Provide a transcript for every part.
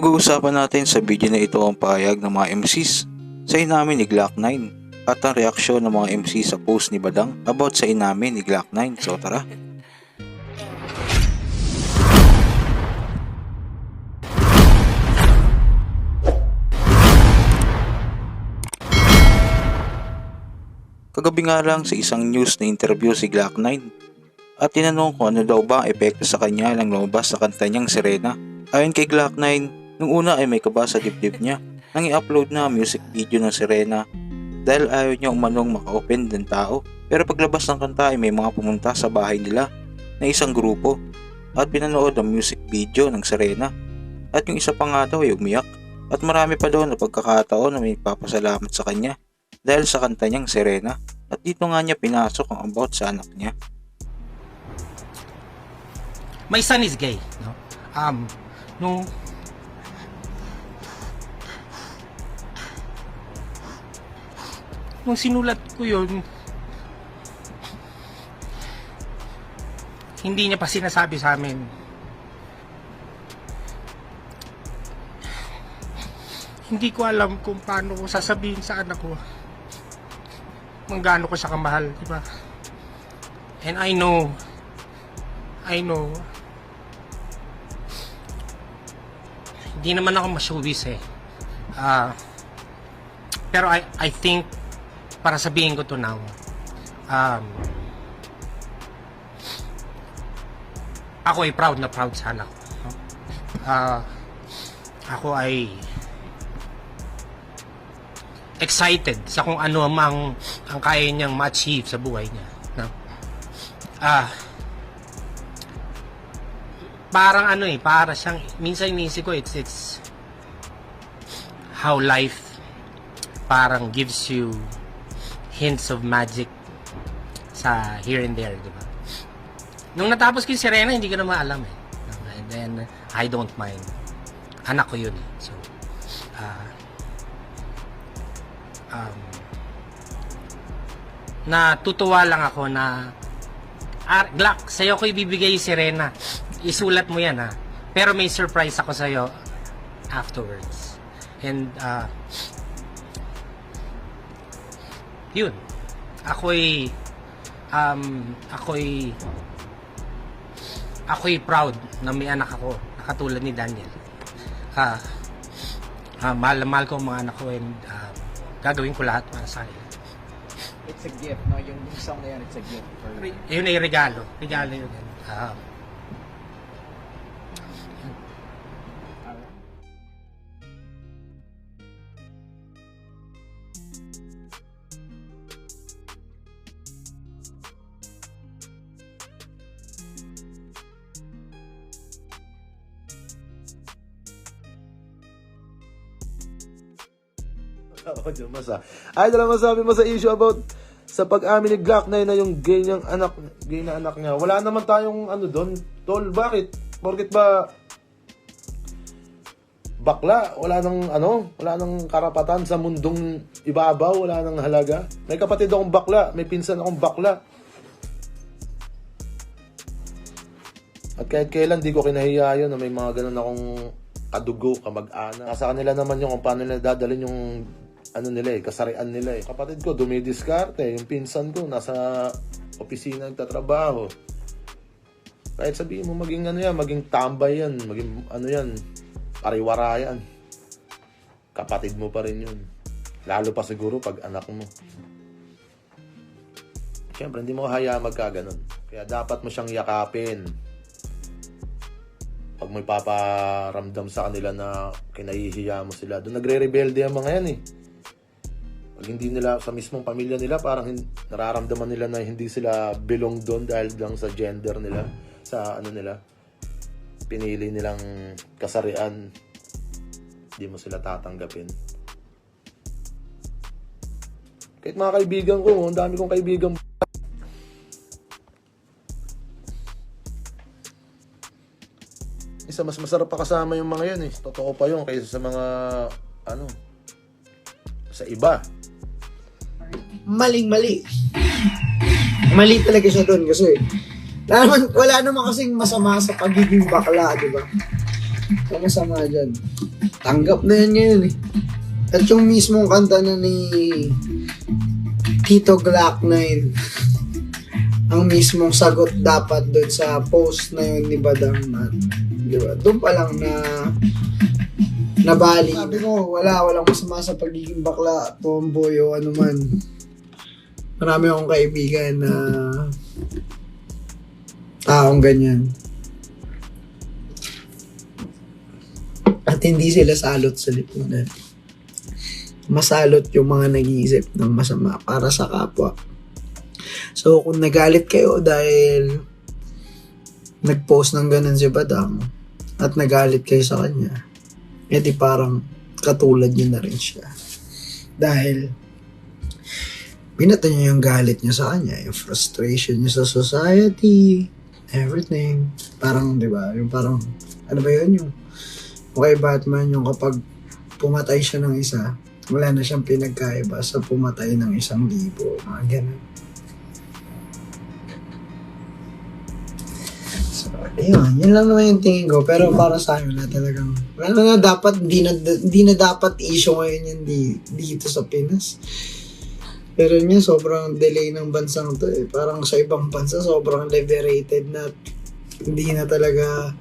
Pag-uusapan natin sa video na ito ang pahayag ng mga MCs sa inamin ni Glock 9 at ang reaksyon ng mga MC sa post ni Badang about sa inamin ni Glock 9. So tara. Kagabi nga lang sa isang news na interview si Glock 9 at tinanong kung ano daw ba ang epekto sa kanya lang lumabas sa kanta niyang Serena. Ayon kay Glock 9, nung una ay may kaba sa dibdib niya nang i-upload na music video ng Serena dahil ayaw niya umanong maka-open ng tao. Pero paglabas ng kanta ay may mga pumunta sa bahay nila na isang grupo at pinanood ang music video ng Serena. At yung isa pa nga daw ay umiyak at marami pa daw na pagkakataon na may papasalamat sa kanya dahil sa kanta niyang Serena at dito nga niya pinasok ang about sa anak niya. my son is gay. No? Um, nung nung sinulat ko yun, hindi niya pa sinasabi sa amin. Hindi ko alam kung paano ko sasabihin sa anak ko kung ko siya kamahal, di ba? And I know, I know, hindi naman ako masyubis eh. Ah, pero I, I think, para sabihin ko to now, um, ako ay proud na proud sa anak ko. no? Ah, ako ay excited sa kung ano mang ang kaya niyang ma-achieve sa buhay niya. No? Ah, parang ano eh, para siyang, minsan iniisip ko, it's, it's how life parang gives you hints of magic sa here and there, di ba? Nung natapos yung Serena, hindi ko na maalam eh. And then, I don't mind. Anak ko yun eh. So, ah, um, natutuwa lang ako na Ah, Glock, sa'yo ko ibibigay yung Serena. Isulat mo yan ha. Pero may surprise ako sa'yo afterwards. And, uh, yun. Ako'y, um, ako'y, ako'y proud na may anak ako na katulad ni Daniel. Ah, ah, mahal na mahal ko ang mga anak ko and ah, gagawin ko lahat para sa kanila. It's a gift, no? Yung, yung song na yan, it's a gift. For, Yun ay regalo. Regalo yun. Ah, Ako dyan, masa. Dala masabi mo sa issue about sa pag-amin ni Glock na yun na yung gay niyang anak, gay na anak niya. Wala naman tayong ano doon. Tol, bakit? Porket ba bakla, wala nang ano, wala nang karapatan sa mundong ibabaw, wala nang halaga. May kapatid akong bakla, may pinsan akong bakla. At kahit kailan di ko kinahiya yun na may mga ganun akong kadugo, kamag-ana. Nasa kanila naman yung kung paano nila dadalhin yung ano nila eh, kasarian nila eh. Kapatid ko, dumidiskarte. Yung pinsan ko, nasa opisina nagtatrabaho. Kahit sabihin mo maging ano yan, maging tambay yan, maging ano yan, pariwara yan. Kapatid mo pa rin yun. Lalo pa siguro pag anak mo. Siyempre, hindi mo hayaan magkaganon. Kaya dapat mo siyang yakapin pag may paparamdam sa kanila na kinahihiya mo sila. Doon nagre-rebelde ang mga yan eh. Pag hindi nila, sa mismong pamilya nila, parang nararamdaman nila na hindi sila belong doon dahil lang sa gender nila, sa ano nila, pinili nilang kasarian, hindi mo sila tatanggapin. Kahit mga kaibigan ko, ang dami kong kaibigan isa mas masarap pa kasama yung mga yun eh. Totoo pa yun kaysa sa mga ano sa iba. Maling-mali. Mali talaga siya doon kasi naman, wala naman kasing masama sa pagiging bakla, di ba? Ang masama dyan. Tanggap na yan ngayon eh. At yung mismong kanta na ni Tito Glock 9 ang mismong sagot dapat doon sa post na yun ni Badang at di ba? Doon pa lang na nabali. Sabi ko, wala, walang masama sa pagiging bakla, tomboy o ano man. Marami akong kaibigan na taong ganyan. At hindi sila salot sa lipunan. Masalot yung mga nag-iisip ng masama para sa kapwa. So, kung nagalit kayo dahil nag-post ng ganun si Badang at nagalit kayo sa kanya, edi parang katulad niyo na rin siya. Dahil binato niya yung galit niya sa kanya, yung frustration niya sa society, everything. Parang, di ba, yung parang, ano ba yun, yung okay Batman, yung kapag pumatay siya ng isa, wala na siyang pinagkaiba sa pumatay ng isang libo, mga ganun. So, ayun, yun lang naman yung tingin ko. Pero para sa akin na talagang, wala na dapat, di na, di na dapat issue ngayon yan di, dito sa Pinas. Pero yun sobrang delay ng bansang to eh. Parang sa ibang bansa, sobrang liberated na hindi na talaga...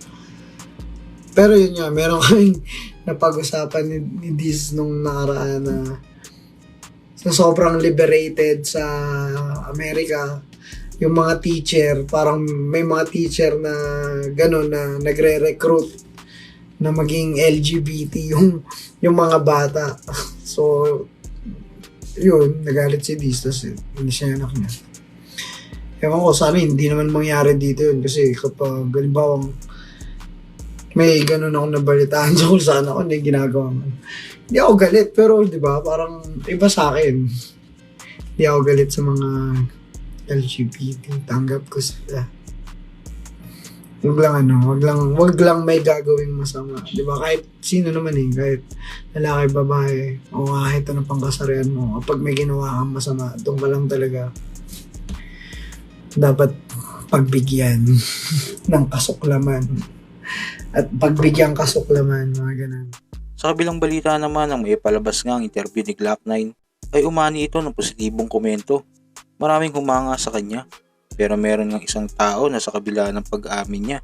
Pero yun nga, meron kaming napag-usapan ni, ni Diz nung nakaraan na sa sobrang liberated sa Amerika, yung mga teacher, parang may mga teacher na gano'n na nagre-recruit na maging LGBT yung yung mga bata. So, yun, nagalit si Diz, tapos hindi siya anak niya. Ewan ko, sana hindi naman mangyari dito yun kasi kapag, halimbawa, may ganun akong nabalitaan sa kung saan ako, hindi ginagawa man. Hindi ako galit, pero di ba, parang iba sa akin. Hindi ako galit sa mga LGBT, tanggap ko sila. Wag lang ano, wag lang, wag lang may gagawing masama. Di ba? Kahit sino naman eh, kahit lalaki, babae, o kahit ano pang kasarian mo, kapag may ginawa kang masama, doon ka lang talaga dapat pagbigyan ng kasuklaman. At pagbigyan kasuklaman, mga ganun. Sa kabilang balita naman ang may palabas nga ang interview ni Glock 9 ay umani ito ng positibong komento. Maraming humanga sa kanya pero meron ng isang tao na sa kabila ng pag-amin niya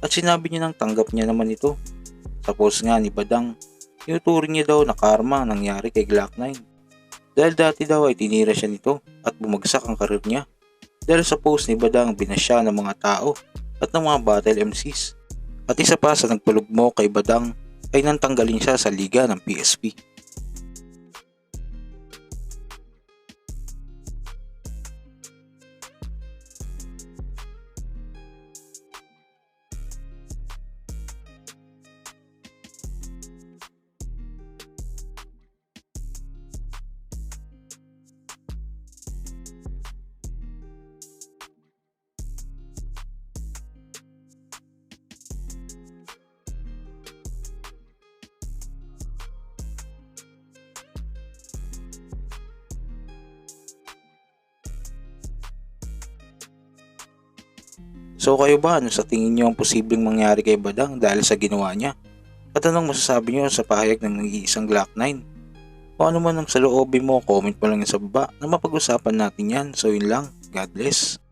at sinabi niya nang tanggap niya naman ito. Sa post nga ni Badang, tinuturing niya daw na karma ang nangyari kay Glock 9. Dahil dati daw ay tinira siya nito at bumagsak ang karir niya. Dahil sa post ni Badang binasya ng mga tao at ng mga battle MCs. At isa pa sa nagpalugmo kay Badang ay nantanggalin siya sa liga ng PSP. So kayo ba ano sa tingin niyo ang posibleng mangyari kay Badang dahil sa ginawa niya? At anong masasabi niyo sa pahayag ng nag-iisang Glock 9? Kung ano man ang saloobin mo, comment mo lang sa baba na mapag-usapan natin yan. So yun lang. God bless.